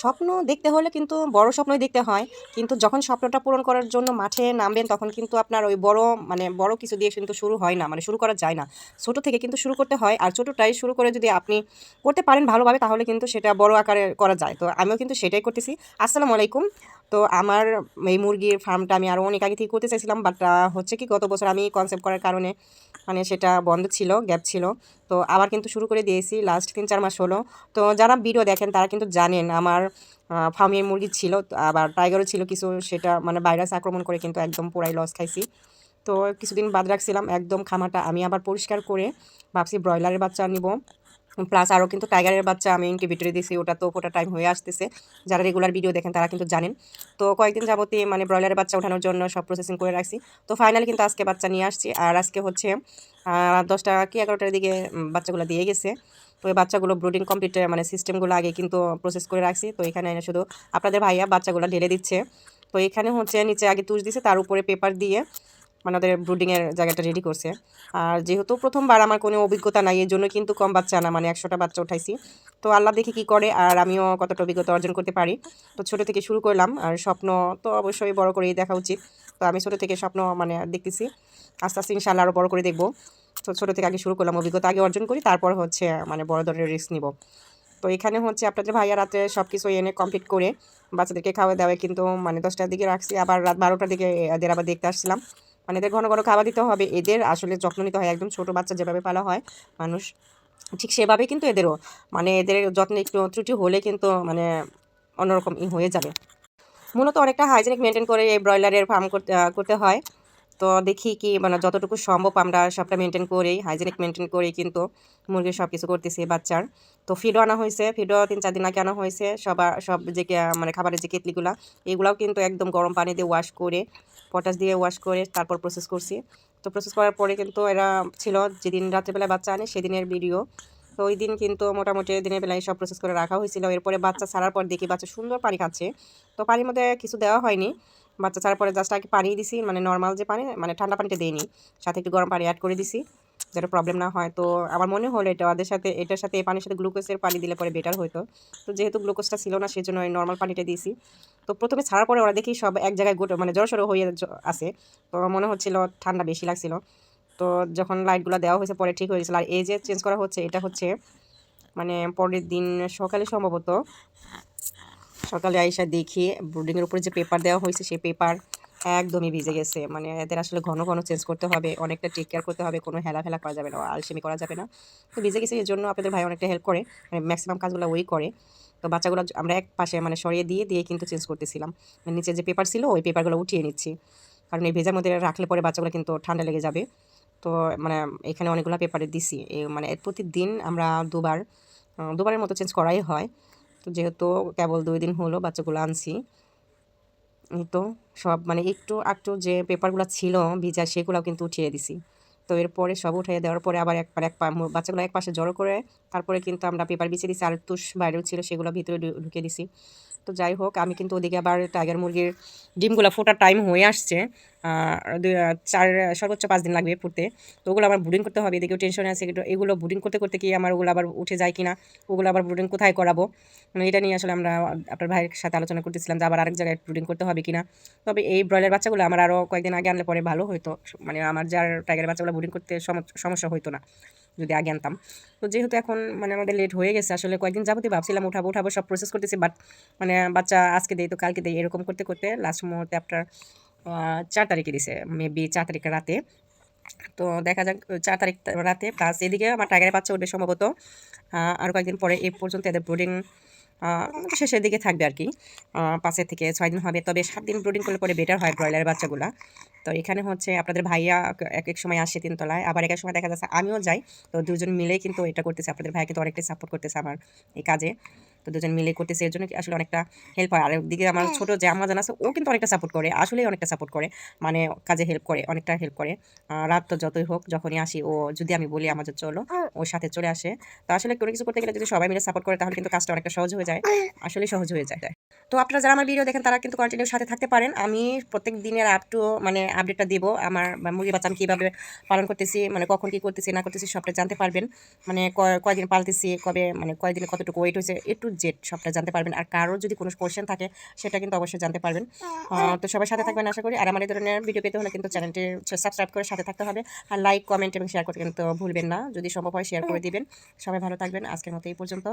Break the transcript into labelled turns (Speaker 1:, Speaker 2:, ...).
Speaker 1: স্বপ্ন দেখতে হলে কিন্তু বড় স্বপ্নই দেখতে হয়। কিন্তু যখন স্বপ্নটা পূরণ করার জন্য মাঠে নামবেন, তখন কিন্তু আপনার ওই বড় মানে বড় কিছু দিয়ে কিন্তু শুরু হয় না মানে শুরু করা যায় না। ছোট থেকে কিন্তু শুরু করতে হয়, আর ছোটোটাই শুরু করে যদি আপনি করতে পারেন ভালোভাবে, তাহলে কিন্তু সেটা বড় আকারে করা যায়। তো আমিও কিন্তু সেটাই করতেছি। আসসালামু আলাইকুম। তো আমার এই মুরগির ফার্মটা আমি আরও অনেক আগে থেকে করতে চাইছিলাম বাট হচ্ছে কি, গত বছর আমি কনসেপ্ট করার কারণে মানে সেটা বন্ধ ছিল গ্যাপ ছিল। তো আবার কিন্তু শুরু করে দিয়েছি লাস্ট তিন চার মাস হলো। তো যারা ভিডিও দেখেন, তারা কিন্তু জানেন, আমার ফার্মের মুরগি ছিল, আবার টাইগারও ছিল কিছু, সেটা মানে ভাইরাস আক্রমণ করে কিন্তু একদম পুরাই লস খাইছি। তো কিছুদিন বাদ রাখছিলাম, একদম খামাটা আমি আবার পরিষ্কার করে ভাবছি ব্রয়লারের বাচ্চা নিব। প্লাস আরও কিন্তু টাইগারের বাচ্চা আমি ইনকিউবেটরে দিয়েছি ওটা তো ওটা টাইম হয়ে আসতেছে। যারা রেগুলার ভিডিও দেখেন তারা কিন্তু জানেন। তো কয়েকদিন যাবতে মানে ব্রয়লারের বাচ্চা ওঠানোর জন্য সব প্রসেসিং করে রাখছি। তো ফাইনালি কিন্তু আজকে বাচ্চা নিয়ে আসছি। আর আজকে হচ্ছে দশটা কি এগারোটার দিকে বাচ্চাগুলো দিয়ে গেছে। তো এই বাচ্চাগুলো ব্রুডিং কমপ্লিট মানে সিস্টেমগুলো আগে কিন্তু প্রসেস করে রাখছি। তো এখানে এনে শুধু আপনাদের ভাইয়া বাচ্চাগুলো ঢেলে দিচ্ছে। তো এখানে হচ্ছে নিচে আগে তুষ দিছে, তার উপরে পেপার দিয়ে মানে ওদের ব্রুডিংয়ের জায়গাটা রেডি করছে। আর যেহেতু প্রথমবার আমার কোনো অভিজ্ঞতা নাই এর জন্য কিন্তু কম বাচ্চা না মানে একশোটা বাচ্চা উঠাইছি। তো আল্লাহ দেখি কি করে, আর আমিও কতটা অভিজ্ঞতা অর্জন করতে পারি। তো ছোটো থেকে শুরু করলাম, আর স্বপ্ন তো অবশ্যই বড় করেই দেখা উচিত। তো আমি ছোটো থেকে স্বপ্ন মানে দেখতেছি। আস্তে আস্তে ইনশাল্লাহ আরও বড় করে দেখব। তো ছোটো থেকে আগে শুরু করলাম, অভিজ্ঞতা আগে অর্জন করি, তারপর হচ্ছে মানে বড় ধরনের রিস্ক নিব। তো এখানে হচ্ছে আপনাদের ভাইয়া রাতে সব কিছু এনে কমপ্লিট করে বাচ্চাদেরকে খাওয়া দাওয়া কিন্তু মানে দশটার দিকে রাখছি। আবার রাত বারোটার দিকে এদের আবার দেখতে আসছিলাম। মানে এদের ঘন ঘন খাবার দিতে হবে। এদের আসলে যত্ন নিতে হয়। একদম ছোটো বাচ্চা যেভাবে পালা হয়, মানুষ ঠিক সেভাবে কিন্তু এদেরও মানে এদের যত্নে একটু ত্রুটি হলে কিন্তু মানে অন্যরকম হয়ে যাবে। মূলত অনেকটা হাইজেনিক মেনটেন করে এই ব্রয়লারের ফার্ম করতে করতে হয়। তো দেখি কি মানে যতটুকু সম্ভব আমরা সবটা মেনটেন করেই হাইজেনিক মেনটেন করেই কিন্তু মুরগির সব কিছু করতেছি বাচ্চার। তো ফিডও আনা হয়েছে ফিডও তিন চার দিন আগে আনা হয়েছে, সবার সব যে মানে খাবারের যে কেতলিগুলো এগুলাও কিন্তু একদম গরম পানি দিয়ে ওয়াশ করে পটাশ দিয়ে ওয়াশ করে তারপর প্রসেস করছি। তো প্রসেস করার পরে কিন্তু এরা ছিল যেদিন রাত্রেবেলায় বাচ্চা আনে সেদিনের ভিডিও তো ওই দিন কিন্তু মোটামুটি দিনের বেলায় সব প্রসেস করে রাখা হয়েছিল। এরপরে বাচ্চা ছাড়ার পর দেখি বাচ্চা সুন্দর পানি খাচ্ছে। তো পানির মধ্যে কিছু দেওয়া হয়নি। বাচ্চা ছাড়ার পরে জাস্ট আগে পানি দিছি মানে নর্মাল যে পানি মানে ঠান্ডা পানিটা দিইনি। সাথে একটু গরম পানি অ্যাড করে দিছি যেটা প্রবলেম না হয়। তো আমার মনে হলো এটা ওদের সাথে, এটার সাথে এই পানির সাথে গ্লুকোজের পানি দিলে পরে বেটার হতো তো যেহেতু গ্লুকোজটা ছিল না সেই জন্য ওই নর্মাল পানিটা দিয়েছি। তো প্রথমে ছাড়ার পরে ওরা দেখি সব এক জায়গায় গোটো মানে জড়সড়ো হয়ে আসে তো মনে হচ্ছিল ঠান্ডা বেশি লাগছিল। তো যখন লাইটগুলো দেওয়া হয়েছে, পরে ঠিক হয়ে গেছিল আর এই যে চেঞ্জ করা হচ্ছে, এটা হচ্ছে মানে পরের দিন সকালে সম্ভবত সকালে আইসা দেখি বোর্ডিংয়ের উপরে যে পেপার দেওয়া হয়েছে, সেই পেপার একদমই ভিজে গেছে। মানে এদের আসলে ঘন ঘন চেঞ্জ করতে হবে, অনেকটা টেক কেয়ার করতে হবে, কোনো হেলা ফেলা করা যাবে না, আলসেমি করা যাবে না। তো ভিজে গেছে এর জন্য আপনাদের ভাই অনেকটা হেল্প করে মানে ম্যাক্সিমাম কাজগুলো ওই করে। তো বাচ্চাগুলো আমরা এক পাশে মানে সরিয়ে দিয়ে দিয়ে কিন্তু চেঞ্জ করতেছিলাম। মানে নিচে যে পেপার ছিল, ওই পেপারগুলো উঠিয়ে নিচ্ছি। কারণ এই ভেজার মধ্যে রাখলে পরে বাচ্চাগুলো কিন্তু ঠান্ডা লেগে যাবে। তো মানে এখানে অনেকগুলো পেপারে দিছি। মানে প্রতিদিন আমরা দুবার দুবারের মতো চেঞ্জ করাই হয়। তো যেহেতু কেবল দুই দিন হলো বাচ্চাগুলো আনছি তো সব মানে একটু একটু যে পেপারগুলো ছিল, ভিজা সেগুলোও কিন্তু উঠিয়ে দিছি। তো এরপরে সব উঠিয়ে দেওয়ার পরে আবার একবার এক বাচ্চাগুলো এক পাশে জড়ো করে তারপরে কিন্তু আমরা পেপার বিছিয়ে দিছি, আর তুষ বাইরেও ছিল সেগুলো ভিতরে ঢুকিয়ে দিছি। তো যাই হোক, আমি কিন্তু ওদিকে আবার টাইগার মুরগির ডিমগুলো ফোটার টাইম হয়ে আসছে। চার, সর্বোচ্চ পাঁচ দিন লাগবে ফুটতে। তো ওগুলো আবার বুডিং করতে হবে, এদিকেও টেনশন আছে, এগুলো বুডিং করতে করতে কি আমার ওগুলো আবার উঠে যায় কিনা, ওগুলো আবার বুডিং কোথায় করাবো? মানে এটা নিয়ে আসলে আমরা আপনার ভাইয়ের সাথে আলোচনা করতেছিলাম যে আবার আরেক জায়গায় ব্রুডিং করতে হবে কিনা। তবে এই ব্রয়লার বাচ্চাগুলো আমার আরও কয়েকদিন আগে আনলে পরে ভালো হতো মানে আমার যার টাইগার বাচ্চাগুলো ব্রুডিং করতে সমস্যা হতো না। যদি আগে আনতাম। তো যেহেতু এখন মানে আমাদের লেট হয়ে গেছে, আসলে কয়েকদিন যাবতীয় ভাবছিলাম উঠাবো উঠাবো, সব প্রসেস করতেছি বাট মানে বাচ্চা আজকে দেয় তো কালকে দেয় এরকম করতে করতে লাস্ট মুহূর্তে আপনার চার তারিখে দিছে মেবি চার তারিখে রাতে। তো দেখা যাক চার তারিখ রাতে প্লাস এদিকে আমার টাইগারের বাচ্চা উঠবে সম্ভবত আর কয়েকদিন পরে এ পর্যন্ত এদের ব্রুডিং শেষের দিকে থাকবে আর কি। পাঁচের থেকে ছয় দিন হবে। তবে সাত দিন ব্রুডিং করলে পরে বেটার হয় ব্রয়লার বাচ্চাগুলো। তো এখানে হচ্ছে আপনাদের ভাইয়া এক এক সময় আসে তিনতলায়, আবার এক এক সময় দেখা যাচ্ছে আমিও যাই। তো দুজন মিলেই কিন্তু এটা করতেছে। আপনাদের ভাইয়া কিন্তু অনেকটাই সাপোর্ট করতেছে আমার এই কাজে। তো দুজন মিলে করতেছে এর জন্য আসলে অনেকটা হেল্প হয়। আর একদিকে আমার ছোট যে আমার জানা আছে ও কিন্তু অনেকটা সাপোর্ট করে আসলেই অনেকটা সাপোর্ট করে মানে কাজে হেল্প করে অনেকটা হেল্প করে। রাত তো যতই হোক যখনই আসি ও যদি আমি বলি আমাদের চলো ওর সাথে চলে আসে। তো আসলে কোনো কিছু করতে গেলে যদি সবাই মিলে সাপোর্ট করে তাহলে কিন্তু কাজটা অনেকটা সহজ হয়ে যায় আসলে সহজ হয়ে যায়। তো আপনারা যারা আমার ভিডিও দেখেন তারা কিন্তু কন্টিনিউ সাথে থাকতে পারেন। আমি প্রত্যেক দিনের আপ টু মানে আপডেটটা দেবো। আমার মুরগি বাচ্চা আমি কীভাবে পালন করতেছি মানে কখন কী করতেছি না করতেছি সবটা জানতে পারবেন। মানে কয়দিন পালতেছি কবে মানে কয়দিনে কতটুকু ওয়েট হয়েছে একটু জেড সবটা জানতে পারবেন আর কারোর যদি কোনো কোয়েশ্চেন থাকে, সেটা কিন্তু অবশ্যই জানতে পারবেন। তো সবাই সাথে থাকবেন আশা করি। আর আমার এই ধরনের ভিডিও পেতে হলে কিন্তু চ্যানেলটি সাবস্ক্রাইব করে সাথে থাকতে হবে। আর লাইক কমেন্ট এবং শেয়ার করতে কিন্তু ভুলবেন না। যদি সম্ভব হয় শেয়ার করে দিবেন। সবাই ভালো থাকবেন। আজকের মতো এই পর্যন্ত।